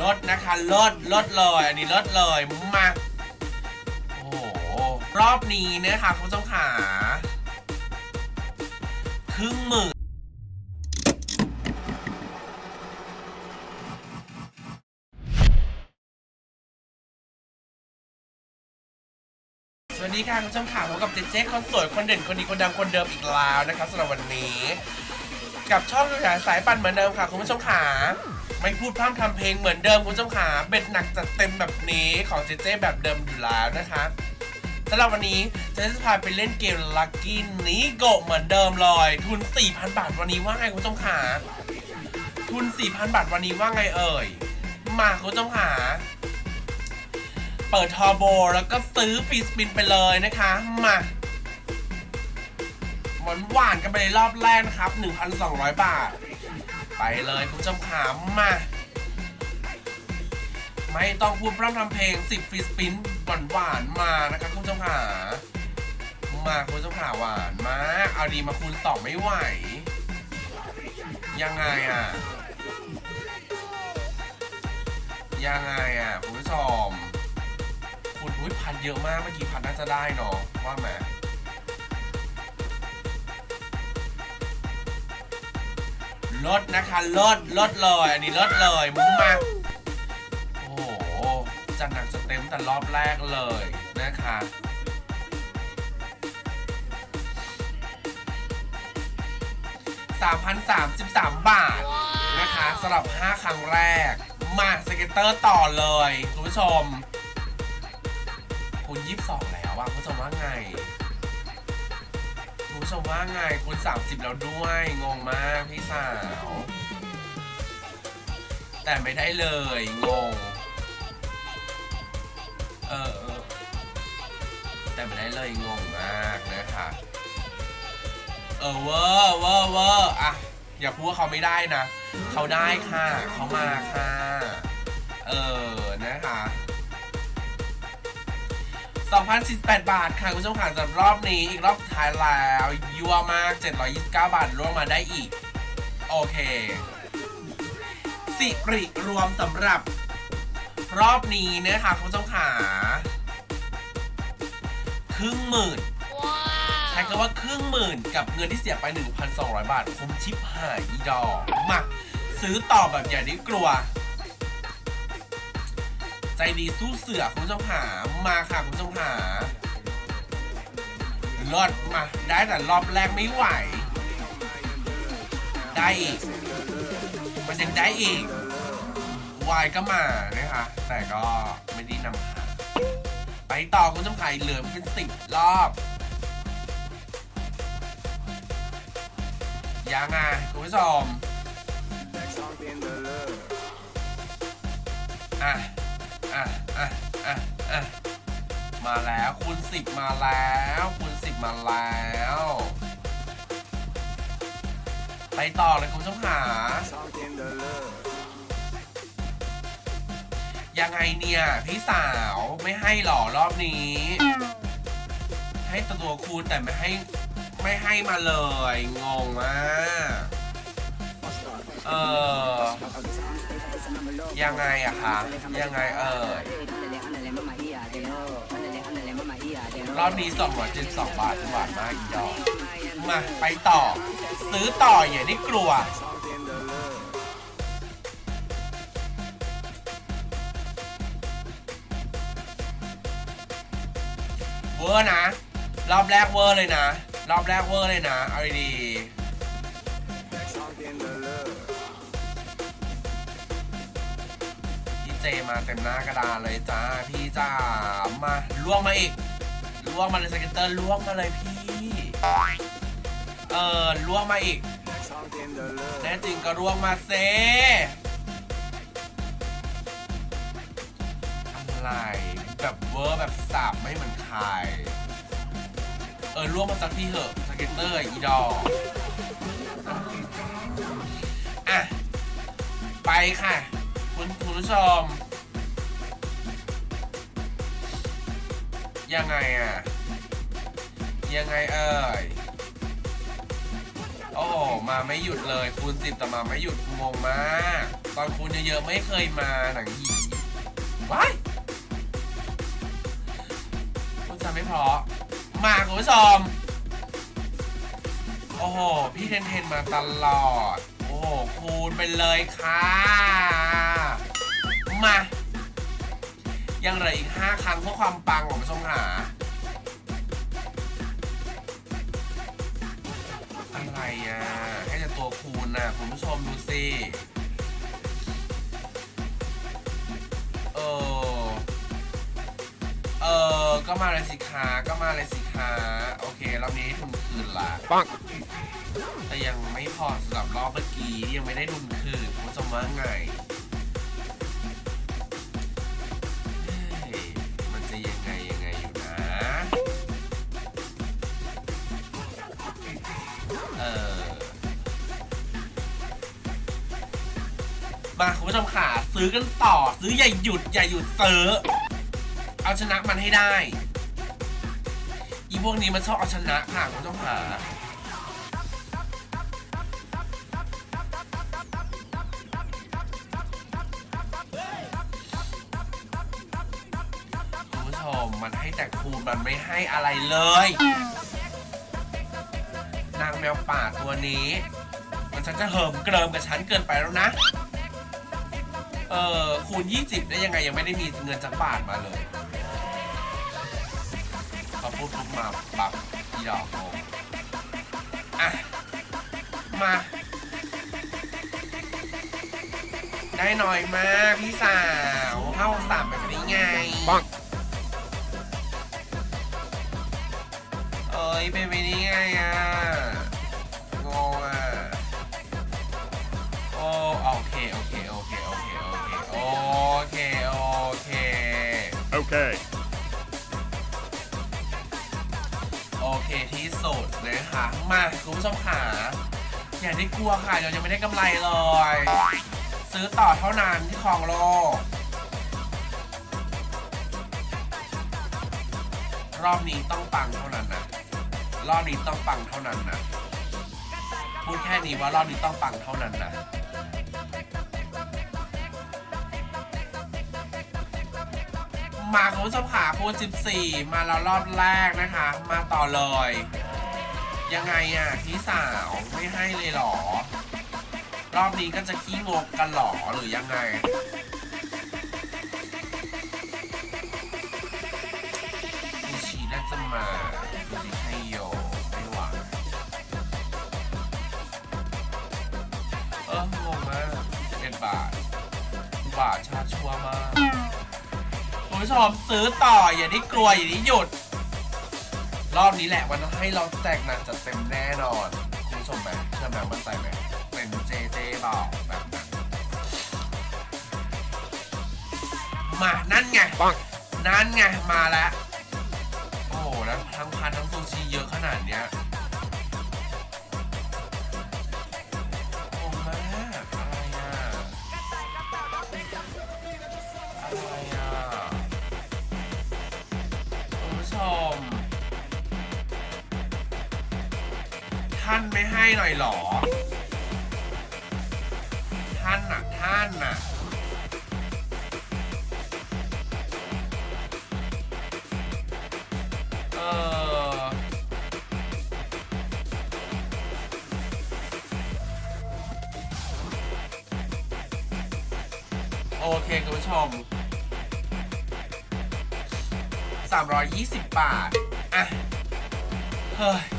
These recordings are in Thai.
ลดนะคะลดลดเลย อันนี้ลดเลยมาโอ้โหรอบนี้นะคะคุณผู้ชมขาครึ่งหมื่นสวัสดีค่ะคุณผู้ชมค่ะพบกับเจเจคนสวยคนเด่นคนดีคนดังคนเดิมอีกแล้วนะครับสำหรับวันนี้ กับช่องขยาสายปั่นเหมือนเดิมค่ะ คุณผู้ชมขาไม่พูดพร่ำทำเพลงเหมือนเดิมคุณผู้ชมขาเบ็ดหนักจัดเต็มแบบนี้ของเจเจแบบเดิมอยู่แล้วนะคะสำหรับวันนี้เจเจจะพาไปเล่นเกมลัคกี้นิโกเหมือนเดิมเลยทุน 4,000 บาทวันนี้ว่าไงคุณผู้ชมขาทุน 4,000 บาทวันนี้ว่าไงเอ่ยมาคุณผู้ชมขาเปิดทอร์โบแล้วก็ซื้อฟรีสปินไปเลยนะคะมา หวานหวานๆกันไปในรอบแรกนะครับ 1,200 บาท ไปเลยคุณผู้ชมขามา ไม่ต้องพูดพร่ำทำเพลง 10ฟรีสปินหวานหวานๆมานะครับคุณผู้ชมขามาคุณผู้ชมขาหวานมาเอาดีมาคูณสอไม่ไหว ยังไงอะ ยังไงอะคุณผู้ชมคุณอุ้ยพันเยอะมากเมื่อกี้พันน่าจะได้เนาะว่าไหม ลดนะคะลดลดเลยอันนี้ลดเลยมาโอ้โหจัดหนักจะเต็มแต่รอบแรกเลยนะคะ3,033บาทนะคะสำหรับ 5 ครั้งแรก มาสเก็ตเตอร์ต่อเลยคุณผู้ชม คุณยี่สิบสองแล้วอะคุณผู้ชมว่าไง คุณผู้ชมว่าไงคุณสามสิบแล้วด้วย งงมากพี่สาว แต่ไม่ได้เลย งง เออ แต่ไม่ได้เลย งงมากนะคะเออเวอร์เวอร์เวอร์อะอย่าพูดว่าเขาไม่ได้นะ เขาได้ค่ะ เขามาค่ะ เออ นะคะ 2,048 บาทค่ะคุณผู้ชมค่ะสำหรับรอบนี้อีกรอบสุดท้ายแล้วยัวมาก 729 บาทร่วมมาได้อีก โอเค สิริรวมสำหรับ รอบนี้นะคะคุณผู้ชมค่ะครึ่งหมื่นใช้คำว่าครึ่งหมื่นกับเงินที่เสียไป 1,200 บาทคุ้มชิปหายอีดอกมาซื้อต่อแบบอย่าได้กลัว ใจดีสู้เสือคุณผู้ชมหามาค่ะคุณผู้ชมหาลดมา ได้แต่รอบแรกไม่ไหว ได้อีก มันยังได้อีกวายก็มานะคะ แต่ก็ไม่ได้นำไปต่อคุณผู้ชมขายเหลือเป็นสิบรอบยังไงคุณผู้ชมอะ อะอะอะอะมาแล้วคูณสิบมาแล้วคูณสิบมาแล้ว ไปต่อเลยคุณผู้ชมหายังไงเนี่ย พี่สาวไม่ให้หรอรอบนี้ ให้ตัวตัวคูณแต่ไม่ให้ไม่ให้มาเลย งงมาก ยังไงอะคะยังไงเอ่ยรอบนี้272บาทหวานมากอีดอกมาไปต่อ ซื้อต่ออย่าได้กลัวเวอร์นะ รอบแรกเวอร์เลยนะ รอบแรกเวอร์เลยนะ เอาดีๆ เจมาเต็มหน้ากระดานเลยจ้าพี่จ้ามาล่วงมาอีกล่วงมาเลยสเก็ตเตอร์ล่วงมาเลยพี่เออล่วงมาอีกแน่จริงก็ร่วงมาเซอะไรแบบเวอร์แบบสับไม่เหมือนใครเออร่วงมาสักทีเถอะสเก็ตเตอร์อีดอกอะไปค่ะ คุณคุณผู้ชม ยังไงอะ ยังไงเอ่ย โอ้โหมาไม่หยุดเลยคูณสิบแต่มาไม่หยุดงงมาก ตอนคูณเยอะๆไม่เคยมาหนังหีว้ายพูดจาไม่พอ มาคุณผู้ชม โอ้โห พี่เทนเทนมาตลอด โอ้โหคูณไปเลยค่ะ มา ยังเหลืออีก 5 ครั้งเพื่อความปังของผู้ชมหาอะไรอะ ให้แต่ตัวคูณน่ะคุณผู้ชมดูสิเออเออก็มาเลยสิคะก็มาเลยสิคะโอเครอบนี้ให้ทุนคืนละปังแต่ยังไม่พอสำหรับรอบเมื่อกี้ยังไม่ได้ทุนคืนคุณผู้ชมว่าไง มาคุณผู้ชมค่ะซื้อกันต่อซื้ออย่าหยุดอย่าหยุดซื้อเอาชนะมันให้ได้ อีพวกนี้มันชอบเอาชนะค่ะคุณผู้ชมค่ะคุณผู้ชมมันให้แต่คูณมันไม่ให้อะไรเลย นางแมวป่าตัวนี้ มันฉันจะเหิมเกริมกับฉันเกินไปแล้วนะ เออคูณ 20 ได้ยังไงยังไม่ได้มีเงินจักบาทมาเลยพอพูดปุ๊บมาปับอีดอกโงอะ มา ได้หน่อยมากพี่สาวเข้าสามแบบนี้ไงปังเอ้ยเป็นไปได้ไงอะ Okay. โอเคที่สุดนะคะมาคุณผู้ชมขาอย่าได้กลัวค่ะเรายังไม่ได้กำไรเลย ซื้อต่อเท่านั้นที่คลองโลก รอบนี้ต้องปังเท่านั้นนะ รอบนี้ต้องปังเท่านั้นนะ พูดแค่นี้ว่ารอบนี้ต้องปังเท่านั้นนะ มาคุณผู้ชมขาคูณ14 มาแล้วรอบแรกนะคะ มาต่อเลย ยังไงอะพี่สาวไม่ให้เลยเหรอ รอบนี้ก็จะขี้งกกันเหรอหรือยังไง ซูชิน่าจะมาซูชิไฮโยไม่หวังเอองงมาก11บาท บาทชาชัวร์มาก ผู้ชมซื้อต่ออย่าได้กลัวอย่าได้หยุด รอบนี้แหละมันต้องให้เราแจกหนักจัดเต็มแน่นอนคุณผู้ชมไหมเชื่อไหมมั่นใจไหมเป็นเจเจบอกแบบนั้นมานั่นไงปังนั่นไงมาแล้วโอ้โหแล้วทั้งพันทั้งซูชิเยอะขนาดเนี้ย ท่านไม่ให้หน่อยหรอ ท่านน่ะ ท่านน่ะ เออ โอเคคุณผู้ชม 320 บาท อะ เฮ้ย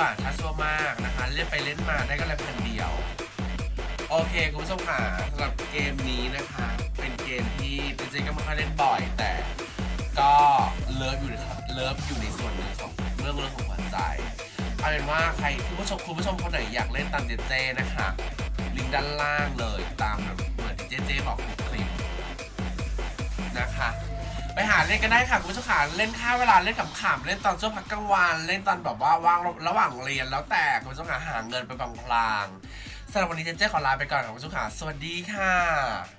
บาทค่าซัวมากนะคะ เล่นไปเล่นมาได้ก็เลยพันเดียว โอเคคุณผู้ชมค่ะสำหรับเกมนี้นะคะ เป็นเกมที่จริงๆก็ไม่ค่อยเล่นบ่อยแต่ก็เลิฟอยู่นะครับเลิฟอยู่ในส่วนหนึ่งของเรื่องเรื่องของหัวใจเอาเป็นว่าใครคุณผู้ชมคุณผู้ชมคนไหนอยากเล่นตามเจเจนะคะลิงก์ด้านล่าง ไปหาเล่นกันได้ค่ะคุณผู้ชมขาเล่นค่าเวลาเล่นขำๆเล่นตอนช่วงพักกลางวันเล่นตอนแบบว่าว่างระหว่างเรียนแล้วแต่คุณผู้ชมขาหาเงินไปบางพลางสำหรับวันนี้เจเจขอลาไปก่อนค่ะคุณผู้ชมขาสวัสดีค่ะ